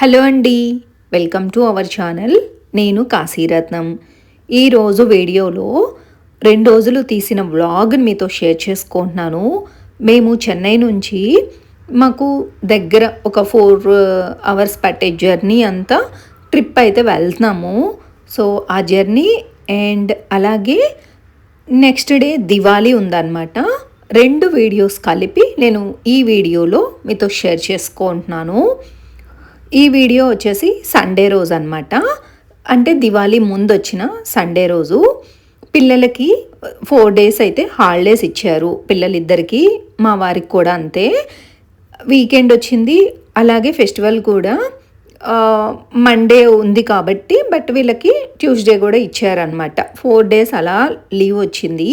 Hello అండి. Welcome to our channel. నేను కాశీరత్నం. ఈరోజు వీడియోలో రెండు రోజులు తీసిన వ్లాగ్ని మీతో షేర్ చేసుకుంటున్నాను. మేము చెన్నై నుంచి మాకు దగ్గర ఒక ఫోర్ అవర్స్ పట్టే జర్నీ అంతా ట్రిప్ అయితే వెళ్తున్నాము. సో ఆ జర్నీ అండ్ అలాగే నెక్స్ట్ డే దివాళీ ఉందన్నమాట. రెండు వీడియోస్ కలిపి నేను ఈ వీడియోలో మీతో షేర్ చేసుకుంటున్నాను. ఈ వీడియో వచ్చేసి సండే రోజు అనమాట అంటే దివాళీ ముందు వచ్చిన సండే రోజు పిల్లలకి ఫోర్ డేస్ అయితే హాలిడేస్ ఇచ్చారు పిల్లలిద్దరికి మా వారికి కూడా అంతే. వీకెండ్ వచ్చింది అలాగే ఫెస్టివల్ కూడా. మండే ఉంది కాబట్టి బట్ వీళ్ళకి ట్యూస్డే కూడా ఇచ్చారనమాట ఫోర్ డేస్ అలా లీవ్ వచ్చింది.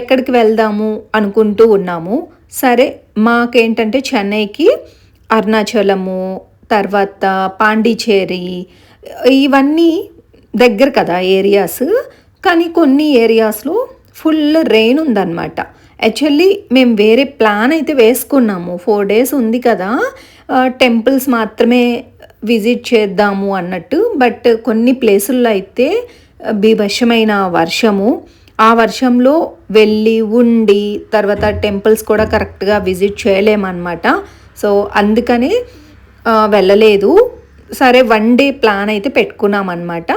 ఎక్కడికి వెళ్దాము అనుకుంటూ ఉన్నాము. సరే మాకేంటంటే చెన్నైకి అరుణాచలము తర్వాత పాండిచేరి ఇవన్నీ దగ్గర కదా ఏరియాస్ కానీ కొన్ని ఏరియాస్లో ఫుల్ రెయిన్ ఉందన్నమాట. యాక్చువల్లీ మేము వేరే ప్లాన్ అయితే వేసుకున్నాము. ఫోర్ డేస్ ఉంది కదా. టెంపుల్స్ మాత్రమే విజిట్ చేద్దాము అన్నట్టు. బట్ కొన్ని ప్లేసుల్లో అయితే బీభత్సమైన వర్షము. ఆ వర్షంలో వెళ్ళి ఉండి తర్వాత టెంపుల్స్ కూడా కరెక్ట్గా విజిట్ చేయలేమన్నమాట. సో అందుకనే వెళ్ళలేదు. సరే వన్ డే ప్లాన్ అయితే పెట్టుకున్నాం అనమాట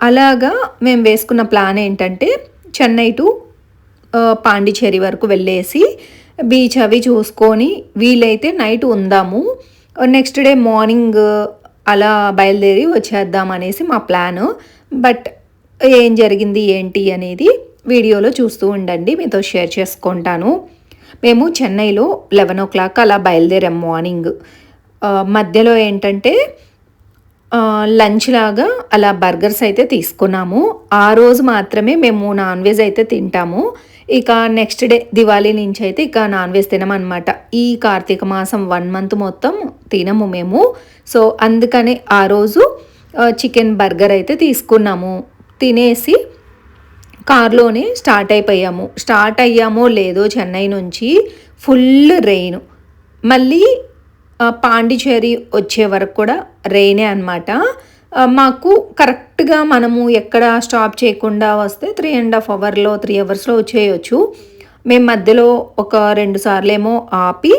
అలాగా మేము వేసుకున్న ప్లాన్ ఏంటంటే చెన్నై టు పాండిచేరి వరకు వెళ్ళేసి బీచ్ అవి చూసుకొని వీలైతే నైట్ ఉందాము. నెక్స్ట్ డే మార్నింగ్ అలా బయలుదేరి వచ్చేద్దాం అనేసి మా ప్లాన్ బట్ ఏం జరిగింది ఏంటి అనేది వీడియోలో చూస్తూ ఉండండి. మీతో షేర్ చేసుకుంటాను. మేము చెన్నైలో లెవెన్ ఓ క్లాక్ అలా బయలుదేరాం మార్నింగ్ మధ్యలో ఏంటంటే లంచ్ లాగా అలా బర్గర్స్ అయితే తీసుకున్నాము. ఆ రోజు మాత్రమే మేము నాన్ వెజ్ అయితే తింటాము. ఇక నెక్స్ట్ డే దివాళీ నుంచి అయితే ఇక నాన్ వెజ్ తినమన్నమాట. ఈ కార్తీక మాసం వన్ మంత్ మొత్తం తినము మేము. సో అందుకనే ఆ రోజు చికెన్ బర్గర్ అయితే తీసుకున్నాము. తినేసి కార్లోనే స్టార్ట్ అయిపోయాము. స్టార్ట్ అయ్యామో లేదో చెన్నై నుంచి ఫుల్ రెయిన్. మళ్ళీ పాండిచేరి వచ్చే వరకు కూడా రెయినే అనమాట మాకు కరెక్ట్గా మనము ఎక్కడ స్టాప్ చేయకుండా వస్తే త్రీ అండ్ హాఫ్ అవర్లో త్రీ అవర్స్లో వచ్చేయచ్చు. మేము మధ్యలో ఒక రెండు సార్లు ఏమో ఆపి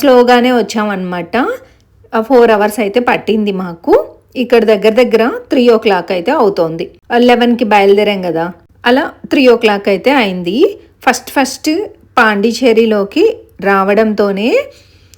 స్లోగానే వచ్చామన్నమాట. ఫోర్ అవర్స్ అయితే పట్టింది మాకు. ఇక్కడ దగ్గర దగ్గర త్రీ ఓ క్లాక్ అయితే అవుతోంది. లెవెన్కి బయలుదేరాం కదా. అలా త్రీ ఓ క్లాక్ అయితే అయింది. ఫస్ట్ ఫస్ట్ పాండిచేరిలోకి రావడంతోనే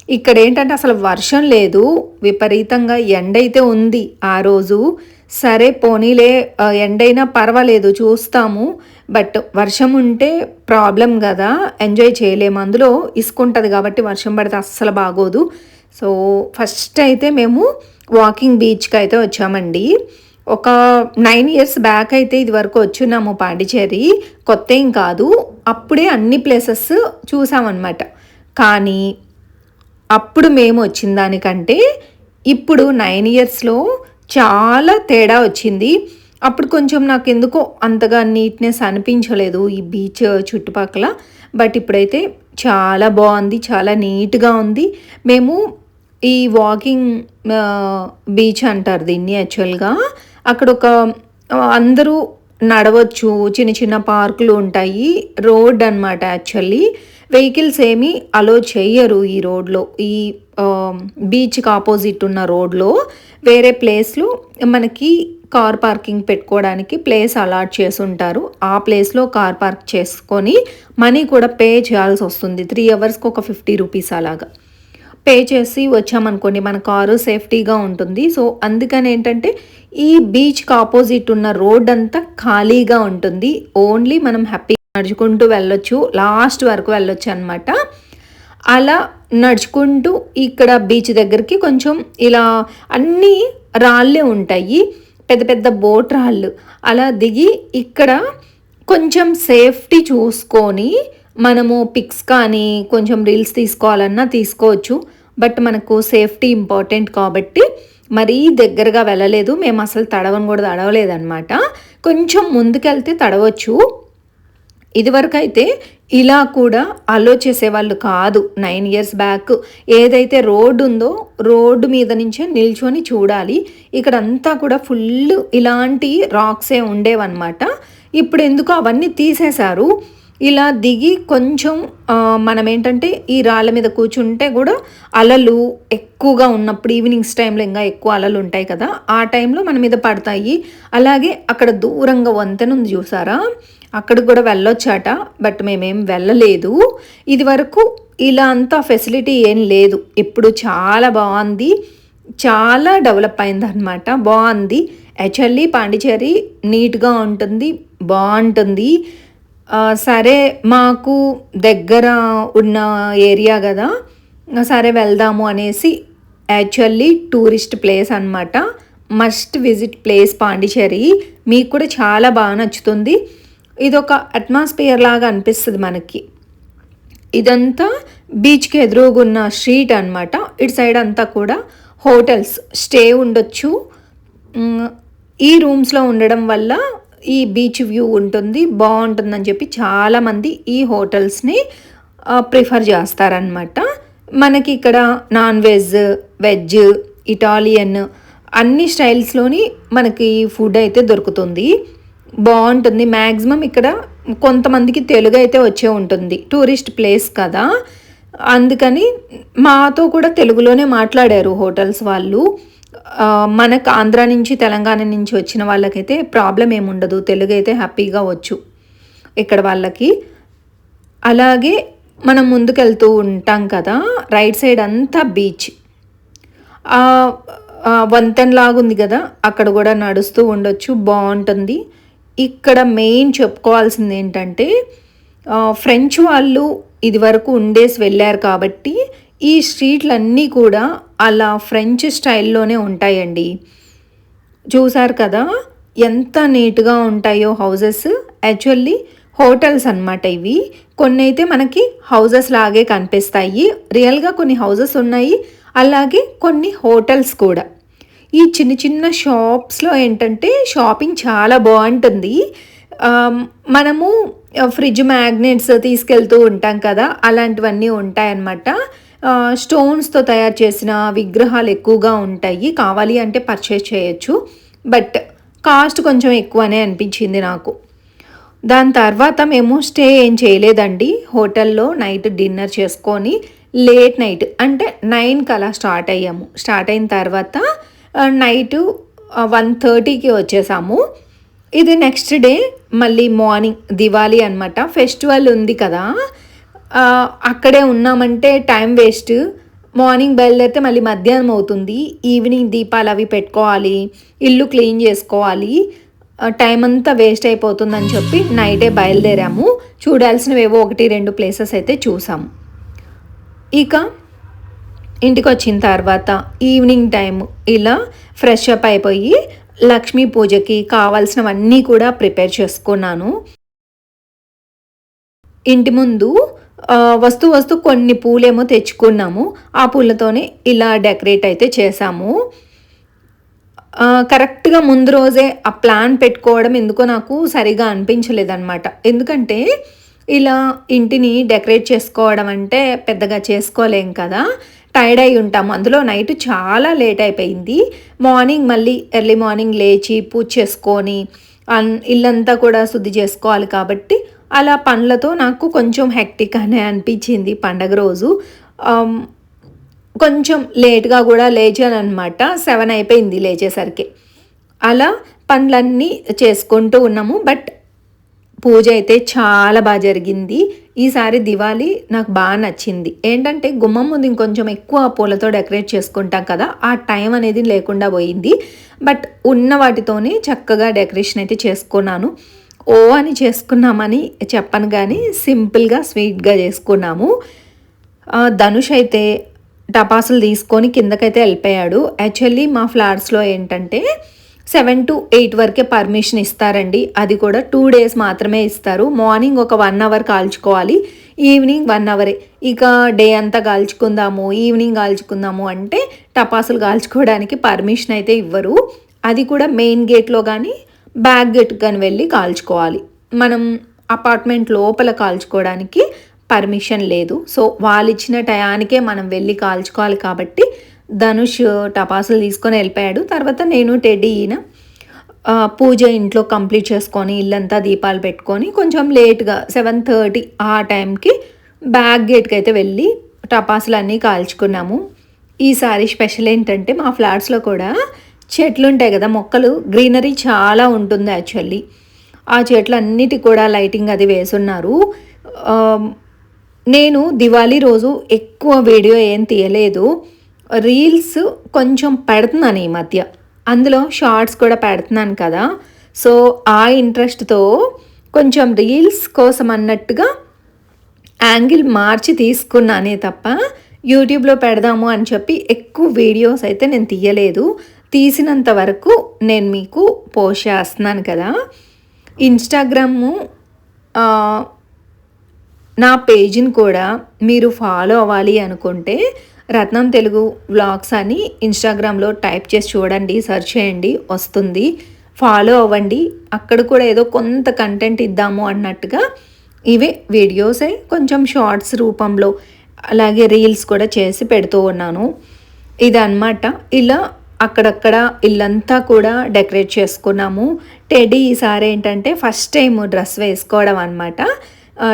ఇక్కడ ఏంటంటే అసలు వర్షం లేదు విపరీతంగా ఎండ అయితే ఉంది ఆ రోజు. సరే పోనీలే ఎండైనా పర్వాలేదు చూస్తాము. బట్ వర్షం ఉంటే ప్రాబ్లం కదా ఎంజాయ్ చేయలేము. అందులో ఇసుకుంటుంది కాబట్టి వర్షం పడితే అస్సలు బాగోదు. సో ఫస్ట్ అయితే మేము వాకింగ్ బీచ్కి అయితే వచ్చామండి. ఒక నైన్ ఇయర్స్ బ్యాక్ అయితే ఇది వరకు వచ్చున్నాము పాండిచేరి కొత్త ఏం కాదు అప్పుడే అన్ని ప్లేసెస్ చూసామన్నమాట. కానీ అప్పుడు మేము వచ్చిన దానికంటే ఇప్పుడు నైన్ ఇయర్స్లో చాలా తేడా వచ్చింది. అప్పుడు కొంచెం నాకు ఎందుకో అంతగా నీట్నెస్ అనిపించలేదు ఈ బీచ్ చుట్టుపక్కల. బట్ ఇప్పుడైతే చాలా బాగుంది చాలా నీట్గా ఉంది. మేము ఈ వాకింగ్ బీచ్ అంటారు దీన్ని యాక్చువల్గా అక్కడ ఒక అందరూ నడవచ్చు చిన్న చిన్న పార్కులు ఉంటాయి రోడ్ అనమాట యాక్చువల్లీ. వెహికల్స్ ఏమీ అలో చేయరు ఈ రోడ్లో. ఈ బీచ్కి ఆపోజిట్ ఉన్న రోడ్లో వేరే ప్లేస్లో మనకి కార్ పార్కింగ్ పెట్టుకోవడానికి ప్లేస్ అలాట్ చేసి ఉంటారు ఆ ప్లేస్లో కార్ పార్క్ చేసుకొని మనీ కూడా పే చేయాల్సి వస్తుంది. త్రీ అవర్స్కి ఒక ఫిఫ్టీ రూపీస్ అలాగా. పే చేసి వచ్చామనుకోండి మన కారు సేఫ్టీగా ఉంటుంది. సో అందుకని ఏంటంటే ఈ బీచ్కి ఆపోజిట్ ఉన్న రోడ్ అంతా ఖాళీగా ఉంటుంది. ఓన్లీ మనం హ్యాపీ నడుచుకుంటూ వెళ్ళొచ్చు. లాస్ట్ వరకు వెళ్ళొచ్చు అనమాట అలా నడుచుకుంటూ ఇక్కడ బీచ్ దగ్గరికి కొంచెం ఇలా అన్నీ రాళ్ళే ఉంటాయి. పెద్ద పెద్ద బోట్ రాళ్ళు. అలా దిగి ఇక్కడ కొంచెం సేఫ్టీ చూసుకొని మనము పిక్స్ కానీ కొంచెం రీల్స్ తీసుకోవాలన్నా తీసుకోవచ్చు. బట్ మనకు సేఫ్టీ ఇంపార్టెంట్ కాబట్టి మరీ దగ్గరగా వెళ్ళలేదు. మేము అసలు తడవని కూడా తడవలేదన్నమాట కొంచెం ముందుకెళ్తే తడవచ్చు. ఇదివరకు అయితే ఇలా కూడా అలో చేసేవాళ్ళు కాదు. నైన్ ఇయర్స్ బ్యాక్ ఏదైతే రోడ్డు ఉందో రోడ్డు మీద నుంచే నిల్చొని చూడాలి. ఇక్కడ అంతా కూడా ఫుల్ ఇలాంటి రాక్సే ఉండేవన్నమాట. ఇప్పుడు ఎందుకు అవన్నీ తీసేశారు? ఇలా దిగి కొంచెం మనం ఏంటంటే ఈ రాళ్ళ మీద కూర్చుంటే కూడా అలలు ఎక్కువగా ఉన్నప్పుడు ఈవినింగ్స్ టైంలో ఇంకా ఎక్కువ అలలు ఉంటాయి కదా ఆ టైంలో మన మీద పడతాయి. అలాగే అక్కడ దూరంగా వంతెన ఉంది చూసారా? అక్కడికి కూడా వెళ్ళొచ్చాట బట్ మేమేం వెళ్ళలేదు. ఇది వరకు ఇలా అంతా ఫెసిలిటీ ఏం లేదు. ఇప్పుడు చాలా బాగుంది. చాలా డెవలప్ అయింది అనమాట బాగుంది యాక్చువల్లీ పాండిచేరి నీట్గా ఉంటుంది బాగుంటుంది. సరే మాకు దగ్గర ఉన్న ఏరియా కదా సరే వెళ్దాము అనేసి యాక్చువల్లీ టూరిస్ట్ ప్లేస్ అనమాట మస్ట్ విజిట్ ప్లేస్ పాండిచేరి మీకు కూడా చాలా బాగా నచ్చుతుంది. ఇది ఒక అట్మాస్ఫియర్ లాగా అనిపిస్తుంది మనకి. ఇదంతా బీచ్కి ఎదురుగున్న స్ట్రీట్ అనమాట ఇటు సైడ్ అంతా కూడా హోటల్స్. స్టే ఉండొచ్చు. ఈ రూమ్స్లో ఉండడం వల్ల ఈ బీచ్ వ్యూ ఉంటుంది బాగుంటుందని చెప్పి చాలామంది ఈ హోటల్స్ని ప్రిఫర్ చేస్తారనమాట మనకి ఇక్కడ నాన్ వెజ్ వెజ్ ఇటాలియన్ అన్ని స్టైల్స్లోని మనకి ఫుడ్ అయితే దొరుకుతుంది. బాగుంటుంది. మ్యాక్సిమం ఇక్కడ కొంతమందికి తెలుగు అయితే వచ్చే ఉంటుంది. టూరిస్ట్ ప్లేస్ కదా. అందుకని మాతో కూడా తెలుగులోనే మాట్లాడారు హోటల్స్ వాళ్ళు. మనకు ఆంధ్ర నుంచి తెలంగాణ నుంచి వచ్చిన వాళ్ళకైతే ప్రాబ్లం ఏముండదు తెలుగు అయితే హ్యాపీగా వచ్చు. ఇక్కడ వాళ్ళకి అలాగే మనం ముందుకెళ్తూ ఉంటాం కదా రైట్ సైడ్ అంతా బీచ్. వంతెనలాగుంది కదా అక్కడ కూడా నడుస్తూ ఉండొచ్చు బాగుంటుంది. ఇక్కడ మెయిన్ చెప్పుకోవాల్సింది ఏంటంటే ఫ్రెంచ్ వాళ్ళు ఇదివరకు ఉండేసి వెళ్ళారు కాబట్టి ఈ స్ట్రీట్లన్నీ కూడా అలా ఫ్రెంచ్ స్టైల్లోనే ఉంటాయండి. చూసారు కదా? ఎంత నీట్గా ఉంటాయో హౌజెస్. యాక్చువల్లీ హోటల్స్ అనమాట ఇవి. కొన్ని అయితే మనకి హౌజెస్ లాగే కనిపిస్తాయి. రియల్గా కొన్ని హౌజెస్ ఉన్నాయి. అలాగే కొన్ని హోటల్స్ కూడా. ఈ చిన్న చిన్న షాప్స్లో ఏంటంటే షాపింగ్ చాలా బాగుంటుంది. మనము ఫ్రిడ్జ్ మ్యాగ్నెట్స్ తీసుకెళ్తూ ఉంటాం కదా? అలాంటివన్నీ ఉంటాయన్నమాట. స్టోన్స్తో తయారు చేసిన విగ్రహాలు ఎక్కువగా ఉంటాయి. కావాలి అంటే పర్చేస్ చేయొచ్చు. బట్ కాస్ట్ కొంచెం ఎక్కువనే అనిపించింది నాకు. దాని తర్వాత మేము స్టే ఏం చేయలేదండి. హోటల్లో నైట్ డిన్నర్ చేసుకొని లేట్ నైట్ అంటే నైన్కి అలా స్టార్ట్ అయ్యాము. స్టార్ట్ అయిన తర్వాత నైటు వన్ థర్టీకి వచ్చేసాము. ఇది నెక్స్ట్ డే మళ్ళీ మార్నింగ్ దివాళీ అనమాట ఫెస్టివల్ ఉంది కదా. అక్కడే ఉన్నామంటే టైం వేస్ట్. మార్నింగ్ బయలుదేరితే మళ్ళీ మధ్యాహ్నం అవుతుంది. ఈవినింగ్ దీపాలు అవి పెట్టుకోవాలి. ఇల్లు క్లీన్ చేసుకోవాలి. టైం అంతా వేస్ట్ అయిపోతుందని చెప్పి నైటే బయలుదేరాము. చూడాల్సినవి ఏవో ఒకటి రెండు ప్లేసెస్ అయితే చూసాము ఇక ఇంటికి వచ్చిన తర్వాత ఈవినింగ్ టైం ఇలా ఫ్రెష్ అప్ అయిపోయి లక్ష్మీ పూజకి కావాల్సినవన్నీ కూడా ప్రిపేర్ చేసుకున్నాను. ఇంటి ముందు వస్తు వస్తు కొన్ని పూలేమో తెచ్చుకున్నాము. ఆ పూలతోనే ఇలా డెకరేట్ అయితే చేసాము కరెక్ట్గా ముందు రోజే ఆ ప్లాన్ పెట్టుకోవడం ఎందుకో నాకు సరిగా అనిపించలేదన్నమాట. ఎందుకంటే ఇలా ఇంటిని డెకరేట్ చేసుకోవడం అంటే పెద్దగా చేసుకోలేం కదా. టైర్డ్ అయి ఉంటాము. అందులో నైట్ చాలా లేట్ అయిపోయింది. మార్నింగ్ మళ్ళీ ఎర్లీ మార్నింగ్ లేచి పూజ చేసుకొని ఇల్లంతా కూడా శుద్ధి చేసుకోవాలి కాబట్టి అలా పండ్లతో నాకు కొంచెం హెక్టిక్ అనే అనిపించింది పండగ రోజు. కొంచెం లేట్గా కూడా లేచాను అనమాట సెవెన్ అయిపోయింది లేచేసరికి. అలా పనులన్నీ చేసుకుంటూ ఉన్నాము. బట్ పూజ అయితే చాలా బాగా జరిగింది. ఈసారి దివాళీ నాకు బాగా నచ్చింది. ఏంటంటే గుమ్మం ముందు ఇంకొంచెం ఎక్కువ పూలతో డెకరేట్ చేసుకుంటాం కదా ఆ టైం అనేది లేకుండా పోయింది. బట్ ఉన్న వాటితోనే చక్కగా డెకరేషన్ అయితే చేసుకున్నాను. ఓ అని చేసుకున్నామని చెప్పను కానీ సింపుల్గా స్వీట్గా చేసుకున్నాము. ధనుష్ అయితే టపాసులు తీసుకొని కిందకైతే వెళ్ళిపోయాడు. యాక్చువల్లీ మా ఫ్లాట్స్లో ఏంటంటే సెవెన్ టు ఎయిట్ వరకే పర్మిషన్ ఇస్తారండి. అది కూడా టూ డేస్ మాత్రమే ఇస్తారు. మార్నింగ్ ఒక వన్ అవర్ కాల్చుకోవాలి. ఈవినింగ్ వన్ అవరే ఇక డే అంతా కాల్చుకుందాము ఈవినింగ్ కాల్చుకుందాము అంటే టపాసులు కాల్చుకోవడానికి పర్మిషన్ అయితే ఇవ్వరు. అది కూడా మెయిన్ గేట్లో కానీ బ్యాక్ గేట్ కానీ వెళ్ళి కాల్చుకోవాలి. మనం అపార్ట్మెంట్ లోపల కాల్చుకోవడానికి పర్మిషన్ లేదు. సో వాళ్ళు ఇచ్చిన టయానికే మనం వెళ్ళి కాల్చుకోవాలి కాబట్టి ధనుష్ టపాసులు తీసుకొని వెళ్ళిపోయాడు. తర్వాత నేను టెడ్డీ ఈయన పూజ ఇంట్లో కంప్లీట్ చేసుకొని ఇల్లంతా దీపాలు పెట్టుకొని కొంచెం లేట్గా సెవెన్ థర్టీ ఆ టైంకి బ్యాక్ గేట్కి అయితే వెళ్ళి టపాసులు అన్నీ కాల్చుకున్నాము. ఈసారి స్పెషల్ ఏంటంటే మా ఫ్లాట్స్లో కూడా చెట్లు ఉంటాయి కదా మొక్కలు గ్రీనరీ చాలా ఉంటుంది యాక్చువల్లీ. ఆ చెట్లు అన్నిటి కూడా లైటింగ్ అది వేసున్నారు. నేను దివాళీ రోజు ఎక్కువ వీడియో ఏం తీయలేదు. రీల్స్ కొంచెం పెడుతున్నాను ఈ మధ్య. అందులో షార్ట్స్ కూడా పెడుతున్నాను కదా. సో ఆ ఇంట్రెస్ట్తో కొంచెం రీల్స్ కోసం అన్నట్టుగా యాంగిల్ మార్చి తీసుకున్నానే తప్ప యూట్యూబ్లో పెడదాము అని చెప్పి ఎక్కువ వీడియోస్ అయితే నేను తీయలేదు. తీసినంత వరకు నేను మీకు పోస్ట్ చేస్తున్నాను కదా. ఇన్స్టాగ్రాము నా పేజీని కూడా మీరు ఫాలో అవ్వాలి అనుకుంటే రత్నం తెలుగు వ్లాగ్స్ అని ఇన్స్టాగ్రామ్లో టైప్ చేసి చూడండి సెర్చ్ చేయండి వస్తుంది. ఫాలో అవ్వండి. అక్కడ కూడా ఏదో కొంత కంటెంట్ ఇద్దాము అన్నట్టుగా ఇవే వీడియోసే కొంచెం షార్ట్స్ రూపంలో అలాగే రీల్స్ కూడా చేసి పెడుతూ ఉన్నాను. ఇదన్నమాట. ఇలా అక్కడక్కడ ఇల్లంతా కూడా డెకరేట్ చేసుకున్నాము. టెడీ ఈసారి ఏంటంటే ఫస్ట్ టైం డ్రెస్ వేసుకోవడం అనమాట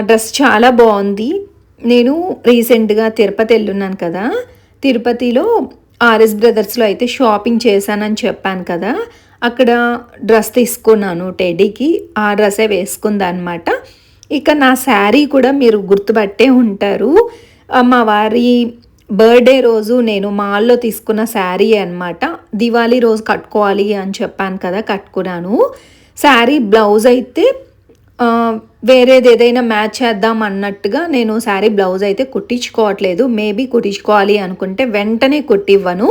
డ్రెస్ చాలా బాగుంది. నేను రీసెంట్గా తిరుపతి వెళ్ళున్నాను కదా. తిరుపతిలో ఆర్ఎస్ బ్రదర్స్లో అయితే షాపింగ్ చేశానని చెప్పాను కదా. అక్కడ డ్రెస్ తీసుకున్నాను టెడీకి. ఆ డ్రెస్సే వేసుకుందనమాట ఇక నా శారీ కూడా మీరు గుర్తుపట్టే ఉంటారు. మా వారి బర్త్డే రోజు నేను మాల్లో తీసుకున్న శారీ అనమాట దివాళీ రోజు కట్టుకోవాలి అని చెప్పాను కదా కట్టుకున్నాను. శారీ బ్లౌజ్ అయితే వేరేది ఏదైనా మ్యాచ్ చేద్దాం అన్నట్టుగా నేను శారీ బ్లౌజ్ అయితే కుట్టించుకోవట్లేదు. మేబీ కుట్టించుకోవాలి అనుకుంటే వెంటనే కుట్టివ్వను.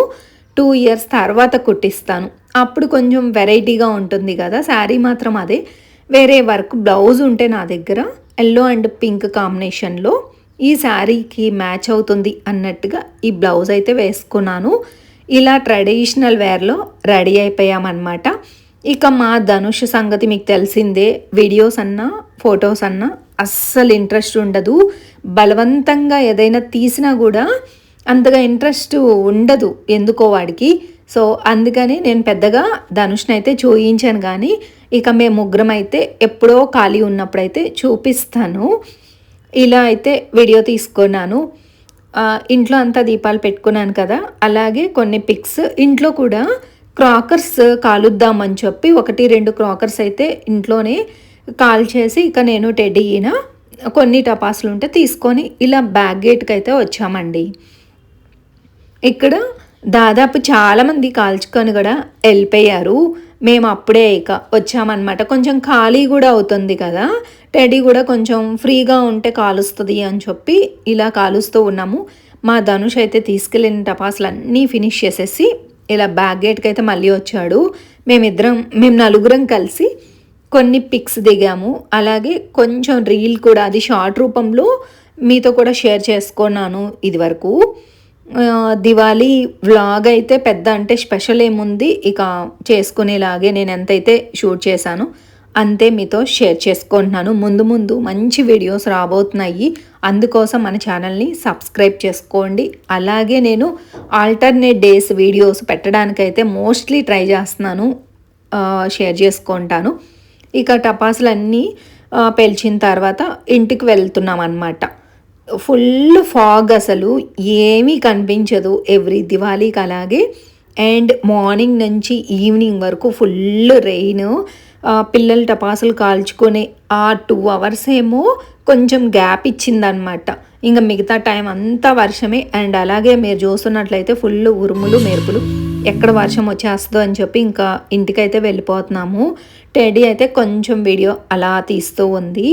టూ ఇయర్స్ తర్వాత కుట్టిస్తాను. అప్పుడు కొంచెం వెరైటీగా ఉంటుంది కదా శారీ మాత్రం అదే. వేరే వర్క్ బ్లౌజ్ ఉంటే నా దగ్గర. ఎల్లో అండ్ పింక్ కాంబినేషన్లో ఈ శారీకి మ్యాచ్ అవుతుంది అన్నట్టుగా ఈ బ్లౌజ్ అయితే వేసుకున్నాను. ఇలా ట్రెడిషనల్ వేర్లో రెడీ అయిపోయామన్నమాట. ఇక మా ధనుష్ సంగతి మీకు తెలిసిందే వీడియోస్ అన్నా ఫొటోస్ అన్నా అస్సలు ఇంట్రెస్ట్ ఉండదు. బలవంతంగా ఏదైనా తీసినా కూడా అంతగా ఇంట్రెస్ట్ ఉండదు ఎందుకో వాడికి. సో అందుకని నేను పెద్దగా ధనుష్ని అయితే చూయించాను కానీ ఇక మేము ముగ్గురం అయితే ఎప్పుడో ఖాళీ ఉన్నప్పుడైతే చూపిస్తాను. ఇలా అయితే వీడియో తీసుకున్నాను. ఇంట్లో అంతా దీపాలు పెట్టుకున్నాను కదా అలాగే కొన్ని పిక్స్ ఇంట్లో కూడా క్రాకర్స్ కాలుద్దామని చెప్పి ఒకటి రెండు క్రాకర్స్ అయితే ఇంట్లోనే కాల్ చేసి ఇక నేను టెడ్డీ కొన్ని టపాసులు ఉంటే తీసుకొని ఇలా బ్యాగ్ గేట్కి అయితే వచ్చామండి. ఇక్కడ దాదాపు చాలామంది కాల్చుకొని కూడా వెళ్ళిపోయారు. మేము అప్పుడే ఇక వచ్చామన్నమాట. కొంచెం ఖాళీ కూడా అవుతుంది కదా. టెడీ కూడా కొంచెం ఫ్రీగా ఉంటే కాలుస్తుంది అని చెప్పి ఇలా కాలుస్తూ ఉన్నాము. మా ధనుష్ అయితే తీసుకెళ్ళిన టపాసులు అన్నీ ఫినిష్ చేసేసి ఇలా బ్యాగ్ గేట్కి అయితే మళ్ళీ వచ్చాడు. మేమిద్దరం మేము నలుగురం కలిసి కొన్ని పిక్స్ దిగాము. అలాగే కొంచెం రీల్ కూడా అది షార్ట్ రూపంలో మీతో కూడా షేర్ చేసుకున్నాను ఇది వరకు దివాళీ వ్లాగ్ అయితే పెద్ద అంటే స్పెషల్ ఏముంది? ఇక చేసుకునేలాగే నేను ఎంతైతే షూట్ చేశాను అంతే మీతో షేర్ చేసుకుంటున్నాను. ముందు ముందు మంచి వీడియోస్ రాబోతున్నాయి. అందుకోసం మన ఛానల్ని సబ్స్క్రైబ్ చేసుకోండి. అలాగే నేను ఆల్టర్నేట్ డేస్ వీడియోస్ పెట్టడానికైతే మోస్ట్లీ ట్రై చేస్తున్నాను. షేర్ చేసుకుంటాను. ఇక టపాసులన్నీ పెంచిన తర్వాత ఇంటికి వెళ్తున్నాం అనమాట ఫుల్ ఫాగ్ అసలు. ఏమీ కనిపించదు. ఎవ్రీ దివాళీకి అలాగే. అండ్ మార్నింగ్ నుంచి ఈవినింగ్ వరకు ఫుల్ రెయిన్. పిల్లలు టపాసులు కాల్చుకొని ఆ టూ అవర్స్ ఏమో కొంచెం గ్యాప్ ఇచ్చిందనమాట ఇంకా మిగతా టైం అంతా వర్షమే. అండ్ అలాగే మీరు చూస్తున్నట్లయితే ఫుల్ ఉరుములు మెరుపులు. ఎక్కడ వర్షం వచ్చేస్తుందో అని చెప్పి ఇంకా ఇంటికైతే వెళ్ళిపోతున్నాము. టెడీ అయితే కొంచెం వీడియో అలా తీస్తూ ఉంది.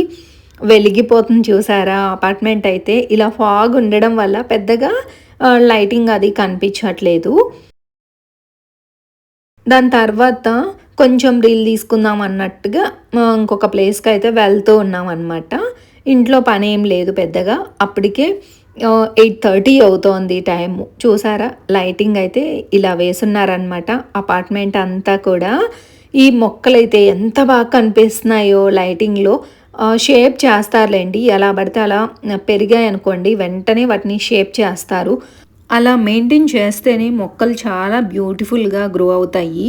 వెలిగిపోతుంది చూసారా? అపార్ట్మెంట్ అయితే ఇలా ఫాగ్ ఉండడం వల్ల పెద్దగా లైటింగ్ అది కనిపించట్లేదు. దాని తర్వాత కొంచెం రీల్ తీసుకుందాం అన్నట్టుగా ఇంకొక ప్లేస్కి అయితే వెళ్తూ ఉన్నాం అనమాట ఇంట్లో పని ఏం లేదు పెద్దగా. అప్పటికే ఎయిట్ థర్టీ అవుతోంది టైము. చూసారా? లైటింగ్ అయితే ఇలా వేసున్నారనమాట అపార్ట్మెంట్ అంతా కూడా. ఈ మొక్కలైతే ఎంత బాగా కనిపిస్తున్నాయో లైటింగ్లో. షేప్ చేస్తారులేండి. ఎలా పడితే అలా పెరిగాయి అనుకోండి వెంటనే వాటిని షేప్ చేస్తారు. అలా మెయింటైన్ చేస్తేనే మొక్కలు చాలా బ్యూటిఫుల్గా గ్రో అవుతాయి.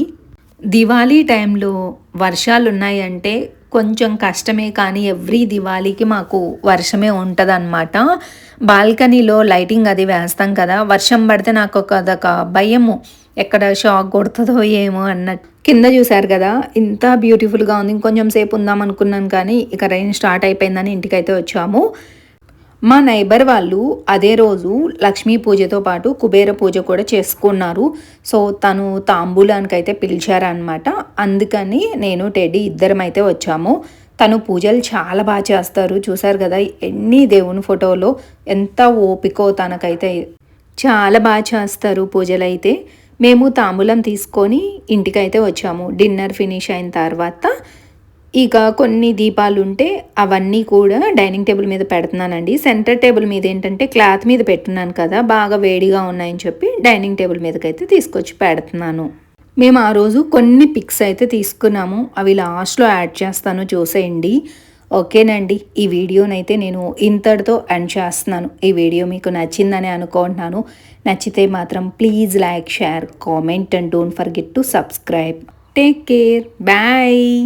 దివాళీ టైంలో వర్షాలు ఉన్నాయంటే కొంచెం కష్టమే కానీ ఎవ్రీ దివాళీకి మాకు వర్షమే ఉంటుందన్నమాట. బాల్కనీలో లైటింగ్ అది వేస్తాం కదా వర్షం పడితే నాకు ఒక అదొక భయము. ఎక్కడ షాక్ కొడుతుందో ఏమో అన్నట్టు కింద చూశారు కదా ఇంత బ్యూటిఫుల్గా ఉంది. ఇంకొంచెం సేపు ఉందాం అనుకున్నాను కానీ ఇక రైన్ స్టార్ట్ అయిపోయిందని ఇంటికైతే వచ్చాము. మా నైబర్ వాళ్ళు అదే రోజు లక్ష్మీ పూజతో పాటు కుబేర పూజ కూడా చేసుకున్నారు. సో తను తాంబూలానికైతే పిలిచారనమాట అందుకని నేను టెడ్డీ ఇద్దరం అయితే వచ్చాము. తను పూజలు చాలా బాగా చేస్తారు. చూసారు కదా ఎన్ని దేవుని ఫోటోలో ఎంత ఓపికో తనకైతే చాలా బాగా చేస్తారు పూజలు అయితే మేము తాంబూలం తీసుకొని ఇంటికైతే వచ్చాము. డిన్నర్ ఫినిష్ అయిన తర్వాత ఇక కొన్ని దీపాలు ఉంటే అవన్నీ కూడా డైనింగ్ టేబుల్ మీద పెడుతున్నానండి. సెంటర్ టేబుల్ మీద ఏంటంటే క్లాత్ మీద పెట్టున్నాను కదా బాగా వేడిగా ఉన్నాయని చెప్పి డైనింగ్ టేబుల్ మీదకైతే తీసుకొచ్చి పెడుతున్నాను. మేము ఆ రోజు కొన్ని పిక్స్ అయితే తీసుకున్నాము. అవి లాస్ట్లో యాడ్ చేస్తాను చూసేయండి. ఓకేనండి ఈ వీడియోనైతే నేను ఇంతటితో ఎండ్ చేస్తున్నాను. ఈ వీడియో మీకు నచ్చిందని అనుకుంటున్నాను. నచ్చితే మాత్రం please like share comment and don't forget to subscribe. Take care. Bye.